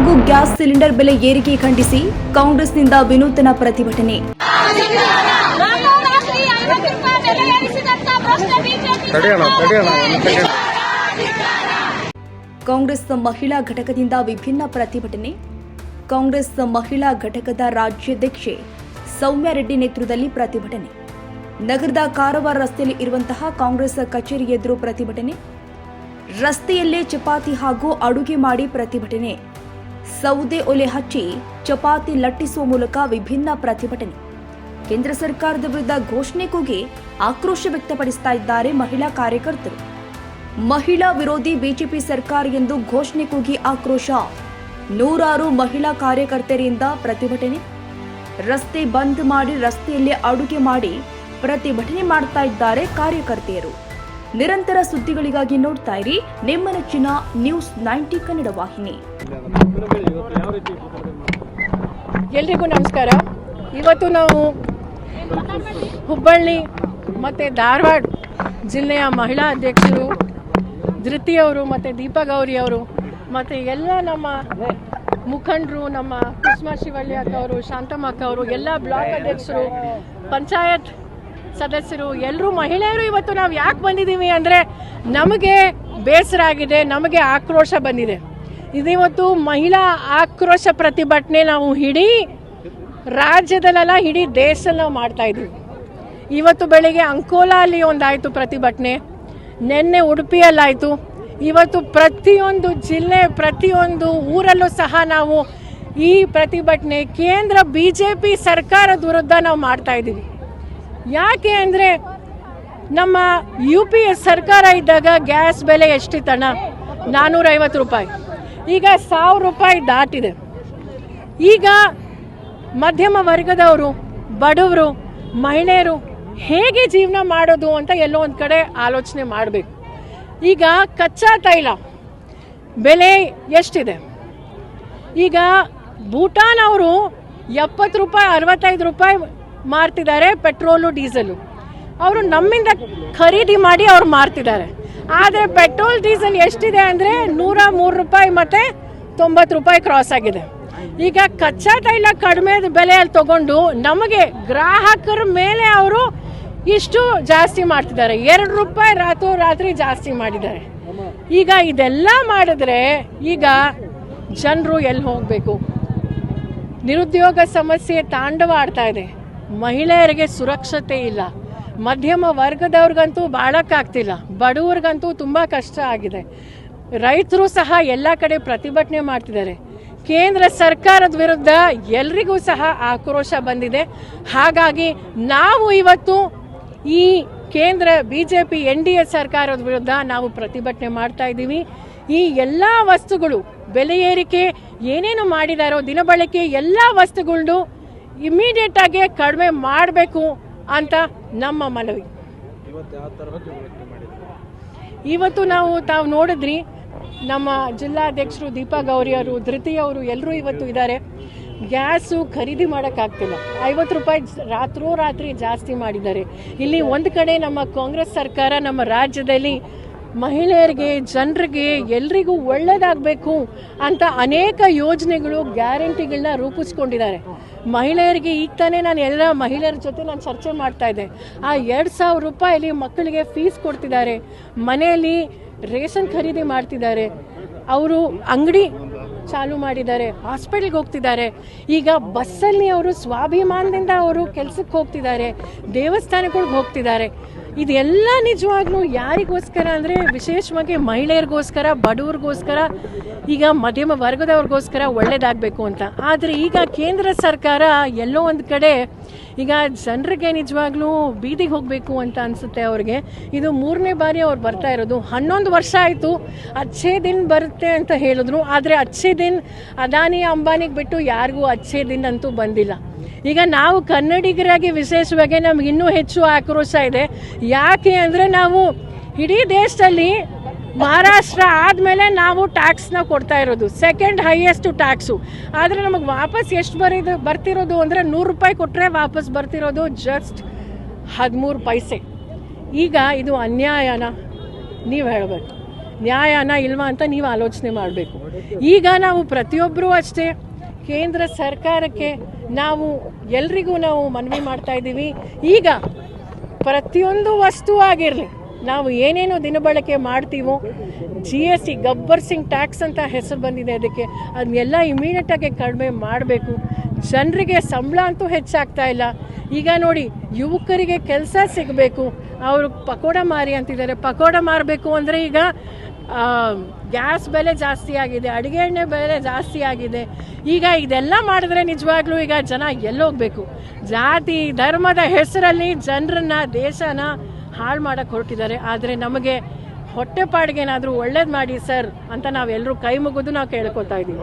ಹಾಗೂ gas cylinder ಬೆಲೆ ಏರಿಕೆ ಖಂಡಿಸಿ ಕಾಂಗ್ರೆಸ್ನಿಂದ ವಿನೂತನ ಪ್ರತಿಭಟನೆ. ಕಾಂಗ್ರೆಸ್ ಮಹಿಳಾ ಘಟಕದಿಂದ ವಿಭಿನ್ನ ಪ್ರತಿಭಟನೆ. ಕಾಂಗ್ರೆಸ್ ಮಹಿಳಾ ಘಟಕದ ರಾಜ್ಯಾಧ್ಯಕ್ಷೆ ಸೌಮ್ಯ ರೆಡ್ಡಿ ನೇತೃತ್ವದಲ್ಲಿ ಪ್ರತಿಭಟನೆ. ನಗರದ ಕಾರವಾರ ರಸ್ತೆಯಲ್ಲಿ ಇರುವಂತಹ ಕಾಂಗ್ರೆಸ್ ಕಚೇರಿ ಎದುರು ಪ್ರತಿಭಟನೆ. ರಸ್ತೆಯಲ್ಲೇ ಚಪಾತಿ ಹಾಗೂ ಅಡುಗೆ ಮಾಡಿ ಪ್ರತಿಭಟನೆ. ಸೌದೆ ಒಲೆ ಹಚ್ಚಿ ಚಪಾತಿ ಲಟ್ಟಿಸುವ ಮೂಲಕ ವಿಭಿನ್ನ ಪ್ರತಿಭಟನೆ. ಕೇಂದ್ರ ಸರ್ಕಾರದ ವಿರುದ್ಧ ಘೋಷಣೆ ಕೂಗಿ ಆಕ್ರೋಶ ವ್ಯಕ್ತಪಡಿಸ್ತಾ ಇದ್ದಾರೆ ಮಹಿಳಾ ಕಾರ್ಯಕರ್ತರು. ಮಹಿಳಾ ವಿರೋಧಿ ಬಿಜೆಪಿ ಸರ್ಕಾರ ಎಂದು ಘೋಷಣೆ ಕೂಗಿ ಆಕ್ರೋಶ. ನೂರಾರು ಮಹಿಳಾ ಕಾರ್ಯಕರ್ತರಿಂದ ಪ್ರತಿಭಟನೆ. ರಸ್ತೆ ಬಂದ್ ಮಾಡಿ ರಸ್ತೆಯಲ್ಲೇ ಅಡುಗೆ ಮಾಡಿ ಪ್ರತಿಭಟನೆ ಮಾಡ್ತಾ ಇದ್ದಾರೆ ಕಾರ್ಯಕರ್ತೆಯರು. ನಿರಂತರ ಸುದ್ದಿಗಳಿಗಾಗಿ ನೋಡ್ತಾ ಇರಿ ನಿಮ್ಮ ನೆಚ್ಚಿನ ನ್ಯೂಸ್ ನೈಂಟಿ ಕನ್ನಡ ವಾಹಿನಿ. ಎಲ್ರಿಗೂ ನಮಸ್ಕಾರ. ಇವತ್ತು ನಾವು ಹುಬ್ಬಳ್ಳಿ ಮತ್ತು ಧಾರವಾಡ ಜಿಲ್ಲೆಯ ಮಹಿಳಾ ಅಧ್ಯಕ್ಷರು ಧೃತಿಯವರು ಮತ್ತು ದೀಪಾ ಗೌರಿ ಅವರು ಮತ್ತು ಎಲ್ಲ ನಮ್ಮ ಮುಖಂಡರು, ನಮ್ಮ ಕುಸುಮಾ ಶಿವಳ್ಳಿ ಅಕ್ಕ ಅವರು ಶಾಂತಮ್ಮ ಅಕ್ಕ ಅವರು ಎಲ್ಲ ಬ್ಲಾಕ್ ಅಧ್ಯಕ್ಷರು, ಪಂಚಾಯತ್ ಸದಸ್ಯರು ಎಲ್ಲರೂ ಮಹಿಳೆಯರು ಇವತ್ತು ನಾವು ಯಾಕೆ ಬಂದಿದ್ದೀವಿ ಅಂದರೆ ನಮಗೆ ಬೇಸರ ಆಗಿದೆ, ನಮಗೆ ಆಕ್ರೋಶ ಬಂದಿದೆ. ಇದಿವತ್ತು ಮಹಿಳಾ ಆಕ್ರೋಶ ಪ್ರತಿಭಟನೆ ನಾವು ಇಡೀ ರಾಜ್ಯದಲ್ಲೆಲ್ಲ ಇಡೀ ದೇಶದಲ್ಲಿ ನಾವು ಮಾಡ್ತಾ ಇದ್ದೀವಿ. ಇವತ್ತು ಬೆಳಿಗ್ಗೆ ಅಂಕೋಲಾ ಅಲ್ಲಿ ಒಂದಾಯಿತು ಪ್ರತಿಭಟನೆ, ನಿನ್ನೆ ಉಡುಪಿಯಲ್ಲಾಯಿತು. ಇವತ್ತು ಪ್ರತಿಯೊಂದು ಜಿಲ್ಲೆ, ಪ್ರತಿಯೊಂದು ಊರಲ್ಲೂ ಸಹ ನಾವು ಈ ಪ್ರತಿಭಟನೆ ಕೇಂದ್ರ ಬಿ ಜೆ ಪಿ ಸರ್ಕಾರದ ವಿರುದ್ಧ ನಾವು ಮಾಡ್ತಾ ಇದ್ದೀವಿ. ಯಾಕೆ ಅಂದರೆ ನಮ್ಮ ಯು ಪಿ ಎಸ್ ಸರ್ಕಾರ ಇದ್ದಾಗ ಗ್ಯಾಸ್ ಬೆಲೆ ಎಷ್ಟಿತ್ತಣ್ಣ? ನಾನ್ನೂರೈವತ್ತು ರೂಪಾಯಿ. ಈಗ ಸಾವಿರ ರೂಪಾಯಿ ದಾಟಿದೆ. ಈಗ ಮಧ್ಯಮ ವರ್ಗದವರು, ಬಡವರು, ಮಹಿಳೆಯರು ಹೇಗೆ ಜೀವನ ಮಾಡೋದು ಅಂತ ಎಲ್ಲೋ ಒಂದು ಕಡೆ ಆಲೋಚನೆ ಮಾಡಬೇಕು. ಈಗ ಕಚ್ಚಾ ತೈಲ ಬೆಲೆ ಎಷ್ಟಿದೆ? ಈಗ ಭೂಟಾನ್ ಅವರು ಎಪ್ಪತ್ತು ರೂಪಾಯಿ, ಅರವತ್ತೈದು ರೂಪಾಯಿ ಮಾರ್ತಿದ್ದಾರೆ ಪೆಟ್ರೋಲು, ಡೀಸೆಲು. ಅವರು ನಮ್ಮಿಂದ ಖರೀದಿ ಮಾಡಿ ಅವ್ರು ಮಾರ್ತಿದ್ದಾರೆ. ಆದರೆ ಪೆಟ್ರೋಲ್, ಡೀಸೆಲ್ ಎಷ್ಟಿದೆ ಅಂದರೆ ನೂರ ಮೂರು ರೂಪಾಯಿ ಮತ್ತು ತೊಂಬತ್ತು ರೂಪಾಯಿ ಕ್ರಾಸ್ ಆಗಿದೆ. ಈಗ ಕಚ್ಚಾ ತೈಲ ಕಡಿಮೆ ಬೆಲೆಯಲ್ಲಿ ತಗೊಂಡು ನಮಗೆ ಗ್ರಾಹಕರ ಮೇಲೆ ಅವರು ಇಷ್ಟು ಜಾಸ್ತಿ ಮಾಡ್ತಿದ್ದಾರೆ. ಎರಡು ರೂಪಾಯಿ ರಾತ್ರಿ ರಾತ್ರಿ ಜಾಸ್ತಿ ಮಾಡಿದ್ದಾರೆ. ಈಗ ಇದೆಲ್ಲ ಮಾಡಿದ್ರೆ ಈಗ ಜನರು ಎಲ್ಲಿ ಹೋಗಬೇಕು? ನಿರುದ್ಯೋಗ ಸಮಸ್ಯೆ ತಾಂಡವಾಡ್ತಾ ಇದೆ. ಮಹಿಳೆಯರಿಗೆ ಸುರಕ್ಷತೆ ಇಲ್ಲ. ಮಧ್ಯಮ ವರ್ಗದವ್ರಿಗಂತೂ ಬಾಳಕ್ಕಾಗ್ತಿಲ್ಲ. ಬಡವ್ರಿಗಂತೂ ತುಂಬ ಕಷ್ಟ ಆಗಿದೆ. ರೈತರು ಸಹ ಎಲ್ಲ ಕಡೆ ಪ್ರತಿಭಟನೆ ಮಾಡ್ತಿದ್ದಾರೆ. ಕೇಂದ್ರ ಸರ್ಕಾರದ ವಿರುದ್ಧ ಎಲ್ರಿಗೂ ಸಹ ಆಕ್ರೋಶ ಬಂದಿದೆ. ಹಾಗಾಗಿ ನಾವು ಇವತ್ತು ಈ ಕೇಂದ್ರ B J P N D A ಸರ್ಕಾರದ ವಿರುದ್ಧ ನಾವು ಪ್ರತಿಭಟನೆ ಮಾಡ್ತಾ ಇದ್ದೀವಿ. ಈ ಎಲ್ಲ ವಸ್ತುಗಳು, ಬೆಲೆ ಏರಿಕೆ, ಏನೇನು ಮಾಡಿದಾರೋ ದಿನಬಳಕೆ ಎಲ್ಲ ವಸ್ತುಗಳು ಇಮಿಡಿಯೇಟ್ ಆಗಿ ಕಡಿಮೆ ಮಾಡಬೇಕು ಅಂತ ನಮ್ಮ ಮನವಿ. ಇವತ್ತು ನಾವು ತಾವು ನೋಡಿದ್ರಿ ನಮ್ಮ ಜಿಲ್ಲಾಧ್ಯಕ್ಷರು ದೀಪಾ ಗೌರಿ ಅವರು ಧೃತಿ ಅವರು ಎಲ್ಲರೂ ಇವತ್ತು ಇದ್ದಾರೆ. ಗ್ಯಾಸು ಖರೀದಿ ಮಾಡೋಕ್ಕಾಗ್ತಿಲ್ಲ. ಐವತ್ತು ರೂಪಾಯಿ ರಾತ್ರೋ ರಾತ್ರಿ ಜಾಸ್ತಿ ಮಾಡಿದ್ದಾರೆ. ಇಲ್ಲಿ ಒಂದು ಕಡೆ ನಮ್ಮ ಕಾಂಗ್ರೆಸ್ ಸರ್ಕಾರ ನಮ್ಮ ರಾಜ್ಯದಲ್ಲಿ ಮಹಿಳೆಯರಿಗೆ, ಜನರಿಗೆ ಎಲ್ರಿಗೂ ಒಳ್ಳೇದಾಗಬೇಕು ಅಂತ ಅನೇಕ ಯೋಜನೆಗಳು ಗ್ಯಾರಂಟಿಗಳನ್ನ ರೂಪಿಸ್ಕೊಂಡಿದ್ದಾರೆ. ಮಹಿಳೆಯರಿಗೆ ಈಗ ತಾನೇ ನಾನು ಎಲ್ಲ ಮಹಿಳೆಯರ ಜೊತೆ ನಾನು ಚರ್ಚೆ ಮಾಡ್ತಾ ಇದ್ದೆ. ಆ ಎರಡು ಸಾವಿರ ರೂಪಾಯಲ್ಲಿ ಮಕ್ಕಳಿಗೆ ಫೀಸ್ ಕೊಡ್ತಿದ್ದಾರೆ. ಮನೆಯಲ್ಲಿ ರೇಷನ್ ಖರೀದಿ ಮಾಡ್ತಿದ್ದಾರೆ. ಅವರು ಅಂಗಡಿ ಚಾಲು ಮಾಡಿದ್ದಾರೆ. ಹಾಸ್ಪಿಟಲ್ಗೆ ಹೋಗ್ತಿದ್ದಾರೆ. ಈಗ ಬಸ್ಸಲ್ಲಿ ಅವರು ಸ್ವಾಭಿಮಾನದಿಂದ ಅವರು ಕೆಲಸಕ್ಕೆ ಹೋಗ್ತಿದ್ದಾರೆ. ದೇವಸ್ಥಾನಗಳಿಗೆ ಹೋಗ್ತಿದ್ದಾರೆ. ಇದೆಲ್ಲ ನಿಜವಾಗ್ಲೂ ಯಾರಿಗೋಸ್ಕರ ಅಂದರೆ ವಿಶೇಷವಾಗಿ ಮಹಿಳೆಯರಿಗೋಸ್ಕರ, ಬಡವ್ರಿಗೋಸ್ಕರ, ಈಗ ಮಧ್ಯಮ ವರ್ಗದವ್ರಿಗೋಸ್ಕರ ಒಳ್ಳೇದಾಗಬೇಕು ಅಂತ. ಆದರೆ ಈಗ ಕೇಂದ್ರ ಸರ್ಕಾರ ಎಲ್ಲೋ ಒಂದು ಕಡೆ ಈಗ ಜನರಿಗೆ ನಿಜವಾಗ್ಲೂ ಬೀದಿಗೆ ಹೋಗಬೇಕು ಅಂತ ಅನಿಸುತ್ತೆ ಅವ್ರಿಗೆ. ಇದು ಮೂರನೇ ಬಾರಿ ಅವ್ರು ಬರ್ತಾ ಇರೋದು. ಹನ್ನೊಂದು ವರ್ಷ ಆಯಿತು, ಅಚ್ಚೆ ದಿನ ಬರುತ್ತೆ ಅಂತ ಹೇಳಿದ್ರು. ಆದರೆ ಅಚ್ಚೆ ದಿನ ಅದಾನಿ ಅಂಬಾನಿಗೆ ಬಿಟ್ಟು ಯಾರಿಗೂ ಅಚ್ಚೆ ದಿನ ಅಂತೂ ಬಂದಿಲ್ಲ. ಈಗ ನಾವು ಕನ್ನಡಿಗರಾಗಿ ವಿಶೇಷವಾಗಿ ನಮ್ಗೆ ಇನ್ನೂ ಹೆಚ್ಚು ಆಕ್ರೋಶ ಇದೆ. ಯಾಕೆ ಅಂದರೆ ನಾವು ಇಡೀ ದೇಶದಲ್ಲಿ ಮಹಾರಾಷ್ಟ್ರ ಆದಮೇಲೆ ನಾವು ಟ್ಯಾಕ್ಸ್ನ ಕೊಡ್ತಾ ಇರೋದು. ಸೆಕೆಂಡ್ ಹೈಯೆಸ್ಟ್ ಟ್ಯಾಕ್ಸು ಆದರೆ ನಮಗೆ ವಾಪಸ್ ಎಷ್ಟು ಬರೀದು, ಬರ್ತಿರೋದು ಅಂದರೆ ನೂರು ರೂಪಾಯಿ ಕೊಟ್ಟರೆ ವಾಪಸ್ ಬರ್ತಿರೋದು ಜಸ್ಟ್ ಹದಿಮೂರು ಪೈಸೆ. ಈಗ ಇದು ಅನ್ಯಾಯನ? ನೀವು ಹೇಳಬೇಕು. ನ್ಯಾಯನ ಇಲ್ವಾ ಅಂತ ನೀವು ಆಲೋಚನೆ ಮಾಡಬೇಕು. ಈಗ ನಾವು ಪ್ರತಿಯೊಬ್ಬರೂ ಅಷ್ಟೇ. ಕೇಂದ್ರ ಸರ್ಕಾರಕ್ಕೆ ನಾವು ಎಲ್ರಿಗೂ ನಾವು ಮನವಿ ಮಾಡ್ತಾ ಇದ್ದೀವಿ. ಈಗ ಪ್ರತಿಯೊಂದು ವಸ್ತು ಆಗಿರಲಿ, ನಾವು ಏನೇನು ದಿನಬಳಕೆ ಮಾಡ್ತೀವೋ G S T Gabbar Singh tax ಅಂತ ಹೆಸರು ಬಂದಿದೆ ಅದಕ್ಕೆ, ಅದನ್ನೆಲ್ಲ ಇಮಿಡಿಯೇಟಾಗಿ ಕಡಿಮೆ ಮಾಡಬೇಕು. ಜನರಿಗೆ ಸಂಬಳ ಅಂತೂ ಹೆಚ್ಚಾಗ್ತಾ ಇಲ್ಲ. ಈಗ ನೋಡಿ, ಯುವಕರಿಗೆ ಕೆಲಸ ಸಿಗಬೇಕು. ಅವರು ಪಕೋಡ ಮಾರಿ ಅಂತಿದ್ದಾರೆ. ಪಕೋಡ ಮಾರಬೇಕು ಅಂದರೆ ಈಗ ಗ್ಯಾಸ್ ಬೆಲೆ ಜಾಸ್ತಿ ಆಗಿದೆ, ಅಡುಗೆ ಎಣ್ಣೆ ಬೆಲೆ ಜಾಸ್ತಿ ಆಗಿದೆ. ಈಗ ಇದೆಲ್ಲ ಮಾಡಿದ್ರೆ ನಿಜವಾಗ್ಲೂ ಈಗ ಜನ ಎಲ್ಲೋಗ್ಬೇಕು. ಜಾತಿ, ಧರ್ಮದ ಹೆಸರಲ್ಲಿ ಜನರನ್ನ, ದೇಶನ ಹಾಳು ಮಾಡಕ್ಕೆ ಹೊರಟಿದ್ದಾರೆ. ಆದರೆ ನಮಗೆ ಹೊಟ್ಟೆಪಾಡಿಗೆ ಏನಾದರೂ ಒಳ್ಳೇದು ಮಾಡಿ ಸರ್ ಅಂತ ನಾವೆಲ್ಲರೂ ಕೈ ಮುಗಿದು ನಾವು ಕೇಳ್ಕೊತಾ ಇದ್ದೀವಿ.